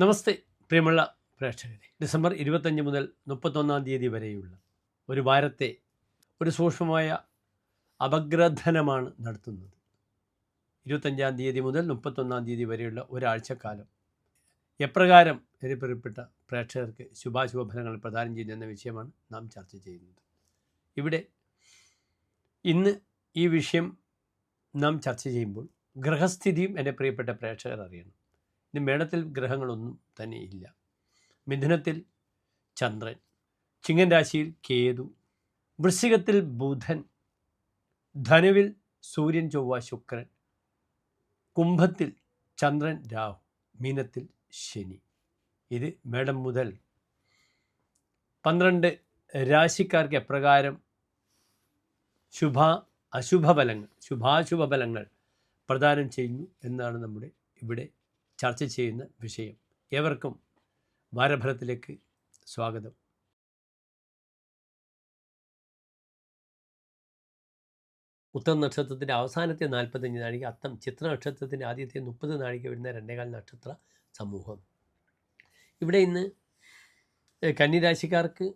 നമസ്തേ പ്രിയമുള്ള പ്രേക്ഷകരെ. ഡിസംബർ ഇരുപത്തഞ്ച് മുതൽ മുപ്പത്തൊന്നാം തീയതി വരെയുള്ള ഒരു വാരത്തെ ഒരു സൂക്ഷ്മമായ അപഗ്രഥനമാണ് നടത്തുന്നത്. ഇരുപത്തഞ്ചാം തീയതി മുതൽ മുപ്പത്തൊന്നാം തീയതി വരെയുള്ള ഒരാഴ്ചക്കാലം. എപ്രകാരം എരിപ്പെറിപ്പെട്ട പ്രേക്ഷകർക്ക് ശുഭാശുഭ ഫലങ്ങൾ പ്രദാനം ചെയ്യുന്ന വിഷയമാണ് നാം ചർച്ച ചെയ്യുന്നത്. ഇവിടെ ഇന്ന് ഈ വിഷയം നാം ചർച്ച ചെയ്യുമ്പോൾ ഗ്രഹസ്ഥിതിയും എന്റെ പ്രിയപ്പെട്ട പ്രേക്ഷകർ അറിയണം. ഇനി മേടത്തിൽ ഗ്രഹങ്ങളൊന്നും തന്നെ ഇല്ല. മിഥുനത്തിൽ ചന്ദ്രൻ ചിങ്ങൻ രാശിയിൽ കേതു വൃശ്ചികത്തിൽ ബുധൻ ധനുവിൽ സൂര്യൻ ചൊവ്വ ശുക്രൻ കുംഭത്തിൽ ചന്ദ്രൻ രാഹു മീനത്തിൽ ശനി. ഇത് മേടം മുതൽ പന്ത്രണ്ട് രാശിക്കാർക്ക് എപ്രകാരം ശുഭ അശുഭ ഫലങ്ങൾ ശുഭാശുഭ ഫലങ്ങൾ പ്രദാനം ചെയ്യുന്നു എന്നാണ് നമ്മുടെ ഇവിടെ ചർച്ച ചെയ്യുന്ന വിഷയം. ഏവർക്കും ഭാരഭരത്തിലേക്ക് സ്വാഗതം. ഉത്തര നക്ഷത്രത്തിന്റെ അവസാനത്തെ നാൽപ്പത്തഞ്ച് നാഴിക അത്തം ചിത്ര നക്ഷത്രത്തിന്റെ ആദ്യത്തെ മുപ്പത് നാഴിക വരുന്ന രണ്ടേകാൽ നക്ഷത്ര സമൂഹം. ഇവിടെ ഇന്ന് കന്നിരാശിക്കാർക്ക്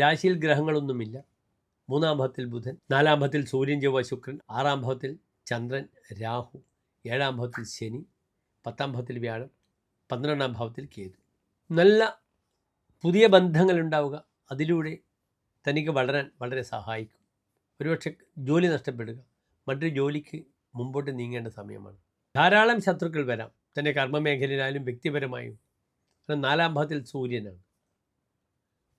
രാശിയിൽ ഗ്രഹങ്ങളൊന്നുമില്ല. മൂന്നാം ഭാവത്തിൽ ബുധൻ നാലാം ഭാവത്തിൽ സൂര്യൻ ചൊവ്വ ശുക്രൻ ആറാം ഭാവത്തിൽ ചന്ദ്രൻ രാഹു ഏഴാം ഭാവത്തിൽ ശനി പത്താം ഭാവത്തിൽ വ്യാഴം പന്ത്രണ്ടാം ഭാവത്തിൽ കേതു. നല്ല പുതിയ ബന്ധങ്ങൾ ഉണ്ടാവുക അതിലൂടെ തനിക്ക് വളരാൻ വളരെ സഹായിക്കും. ഒരുപക്ഷെ ജോലി നഷ്ടപ്പെടുക. മറ്റൊരു ജോലിക്ക് മുമ്പോട്ട് നീങ്ങേണ്ട സമയമാണ്. ധാരാളം ശത്രുക്കൾ വരാം. തന്റെ കർമ്മമേഖലയിലായാലും വ്യക്തിപരമായും. കാരണം നാലാം ഭാവത്തിൽ സൂര്യനാണ്.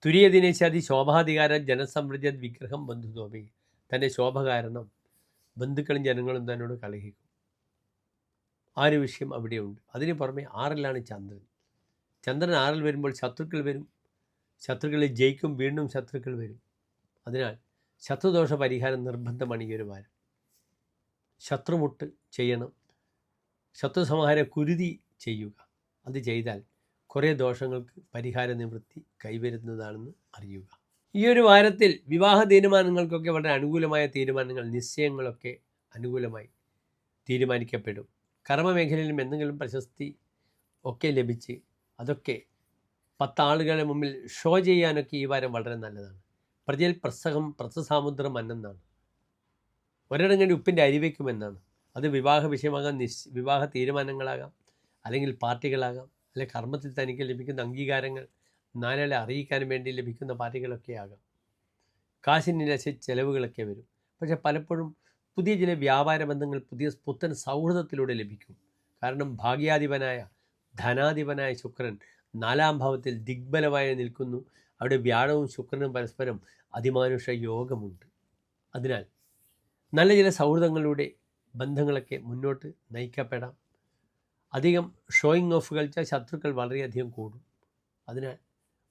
തുര്യദിനേശാദി ശോഭാധികാര ജനസമൃദ്ധ വിഗ്രഹം ബന്ധുതോപി തന്റെ ശോഭ കാരണം ബന്ധുക്കളും ജനങ്ങളും തന്നോട് കലഹിക്കും. ആ ഒരു വിഷയം അവിടെയുണ്ട്? അതിന് പുറമെ ആറിലാണ് ചന്ദ്രൻ. ചന്ദ്രൻ ആറിൽ വരുമ്പോൾ ശത്രുക്കൾ വരും. ശത്രുക്കളെ ജയിക്കും. വീണ്ടും ശത്രുക്കൾ വരും. അതിനാൽ ശത്രുദോഷ പരിഹാരം നിർബന്ധമാണ് ഈ ഒരു വാരം. ശത്രുമുട്ട് ചെയ്യണം. ശത്രു സംഹാര കുരുതി ചെയ്യുക. അത് ചെയ്താൽ കുറേ ദോഷങ്ങൾക്ക് പരിഹാര നിവൃത്തി കൈവരുന്നതാണെന്ന് അറിയുക. ഈ ഒരു വാരത്തിൽ വിവാഹ തീരുമാനങ്ങൾക്കൊക്കെ വളരെ അനുകൂലമായ തീരുമാനങ്ങൾ നിശ്ചയങ്ങളൊക്കെ അനുകൂലമായി തീരുമാനിക്കപ്പെടും. കർമ്മമേഖലയിലും എന്തെങ്കിലും പ്രശസ്തി ഒക്കെ ലഭിച്ച് അതൊക്കെ പത്താളുകളുടെ മുമ്പിൽ ഷോ ചെയ്യാനൊക്കെ ഈ വാരം വളരെ നല്ലതാണ്. പ്രജയിൽ പ്രസഹം പ്രസസാമുദ്രം അന്നെന്നാണ്. ഒരിടം കണ്ടി ഉപ്പിന്റെ അരിവയ്ക്കുമെന്നാണ് അത് വിവാഹ വിഷയമാകാം നിശ് വിവാഹ തീരുമാനങ്ങളാകാം അല്ലെങ്കിൽ പാർട്ടികളാകാം അല്ലെ കർമ്മത്തിൽ തനിക്ക് ലഭിക്കുന്ന അംഗീകാരങ്ങൾ നാലാളെ അറിയിക്കാൻ വേണ്ടി ലഭിക്കുന്ന പാർട്ടികളൊക്കെ ആകാം. കാശിനിരശ ചെലവുകളൊക്കെ വരും. പക്ഷേ പലപ്പോഴും പുതിയ ചില വ്യാപാര ബന്ധങ്ങൾ പുതിയ പുത്തൻ സൗഹൃദത്തിലൂടെ ലഭിക്കും. കാരണം ഭാഗ്യാധിപനായ ധനാധിപനായ ശുക്രൻ നാലാം ഭാവത്തിൽ ദിഗ്ബലമായി നിൽക്കുന്നു. അവിടെ വ്യാഴവും ശുക്രനും പരസ്പരം അതിമാനുഷ യോഗമുണ്ട്. അതിനാൽ നല്ല ചില സൗഹൃദങ്ങളിലൂടെ ബന്ധങ്ങളൊക്കെ മുന്നോട്ട് നയിക്കപ്പെടാം. അധികം ഷോയിങ് ഓഫ് കളിച്ചാൽ ശത്രുക്കൾ വളരെയധികം കൂടും. അതിനാൽ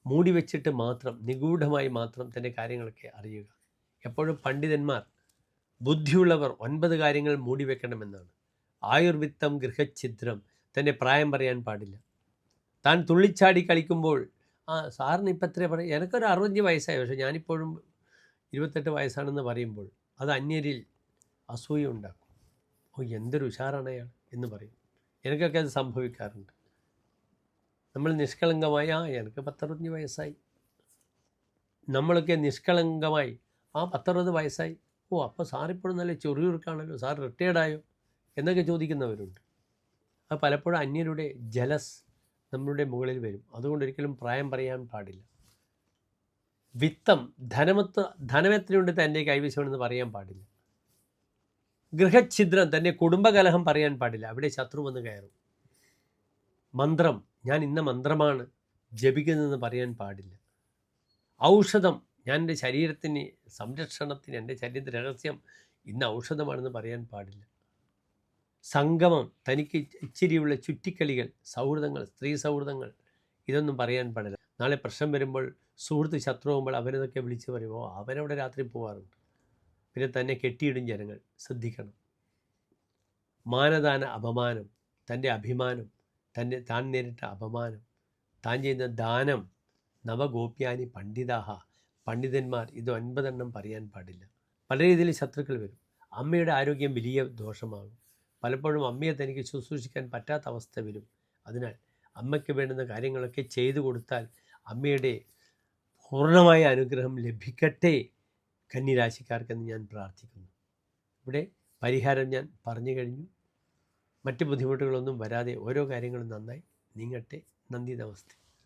മൂടി വെച്ചിട്ട് മാത്രം നിഗൂഢമായി മാത്രം തന്റെ കാര്യങ്ങളൊക്കെ അറിയുക. എപ്പോഴും പണ്ഡിതന്മാർ ബുദ്ധിയുള്ളവർ ഒൻപത് കാര്യങ്ങൾ മൂടി വെക്കണമെന്നാണ്. ആയുർവിത്തം ഗൃഹഛിദ്രം തന്നെ പ്രായം പറയാൻ പാടില്ല. താൻ തുള്ളിച്ചാടി കളിക്കുമ്പോൾ ആ സാറിന് ഇപ്പം എത്ര പറയും എനിക്കൊരു അറുപത്തഞ്ച് വയസ്സായി. പക്ഷേ ഞാനിപ്പോഴും ഇരുപത്തെട്ട് വയസ്സാണെന്ന് പറയുമ്പോൾ അത് അന്യരിൽ അസൂയ ഉണ്ടാക്കും. ഓ എന്തൊരു ഉഷാറാണ് അയാൾ എന്ന് പറയും. എനിക്കൊക്കെ അത് സംഭവിക്കാറുണ്ട്. നമ്മൾ നിഷ്കളങ്കമായി ആ എനിക്ക് പത്തറുപത്തഞ്ച് വയസ്സായി. നമ്മളൊക്കെ നിഷ്കളങ്കമായി ആ പത്തറുപത് വയസ്സായി. ഓ അപ്പോൾ സാറിപ്പോഴും നല്ല ചെറിയൊരുക്കാണല്ലോ? സാർ റിട്ടയർഡായോ? എന്നൊക്കെ ചോദിക്കുന്നവരുണ്ട്. അത് പലപ്പോഴും അന്യരുടെ ജലസ് നമ്മളുടെ മുകളിൽ വരും. അതുകൊണ്ട് ഒരിക്കലും പ്രായം പറയാൻ പാടില്ല. വിത്തം ധനമത്ത് ധനമെത്രയുണ്ട് തന്റെ കൈവശമെന്ന് പറയാൻ പാടില്ല. ഗൃഹഛിദ്രം തന്റെ കുടുംബകലഹം പറയാൻ പാടില്ല. അവിടെ ശത്രു വന്ന് കയറും. മന്ത്രം ഞാൻ ഇന്ന മന്ത്രമാണ് ജപിക്കുന്നതെന്ന് പറയാൻ പാടില്ല. ഔഷധം ഞാൻ എന്റെ ശരീരത്തിന് സംരക്ഷണത്തിന് എന്റെ ശരീരത്തിന്റെ രഹസ്യം ഇന്ന് ഔഷധമാണെന്ന് പറയാൻ പാടില്ല. സംഗമം തനിക്ക് ഇച്ചിരിയുള്ള ചുറ്റിക്കളികൾ സൗഹൃദങ്ങൾ സ്ത്രീ സൗഹൃദങ്ങൾ ഇതൊന്നും പറയാൻ പാടില്ല. നാളെ പ്രശ്നം വരുമ്പോൾ സുഹൃത്ത് ശത്രുവുമ്പോൾ അവരതൊക്കെ വിളിച്ച് പറയുമ്പോൾ അവരവിടെ രാത്രി പോകാറുണ്ട് പിന്നെ തന്നെ കെട്ടിയിടും ജനങ്ങൾ. ശ്രദ്ധിക്കണം. മാനദാന അപമാനം തന്റെ അഭിമാനം തന്റെ താൻ നേരിട്ട അപമാനം താൻ ചെയ്യുന്ന ദാനം നവഗോപ്യാനി പണ്ഡിതാഹ പണ്ഡിതന്മാർ ഇത് ഒൻപതെണ്ണം പറയാൻ പാടില്ല. പല രീതിയിൽ ശത്രുക്കൾ വരും. അമ്മയുടെ ആരോഗ്യം വലിയ ദോഷമാകും പലപ്പോഴും അമ്മയെ തനിക്ക് ശുശ്രൂഷിക്കാൻ പറ്റാത്ത അവസ്ഥ വരും. അതിനാൽ അമ്മയ്ക്ക് വേണ്ടുന്ന കാര്യങ്ങളൊക്കെ ചെയ്തു കൊടുത്താൽ അമ്മയുടെ പൂർണമായ അനുഗ്രഹം ലഭിക്കട്ടെ കന്നിരാശിക്കാർക്കെന്ന് ഞാൻ പ്രാർത്ഥിക്കുന്നു. ഇവിടെ പരിഹാരം ഞാൻ പറഞ്ഞു കഴിഞ്ഞു. മറ്റ് ബുദ്ധിമുട്ടുകളൊന്നും വരാതെ ഓരോ കാര്യങ്ങളും നന്നായി നീങ്ങട്ടെ. നന്ദി നമസ്തേ.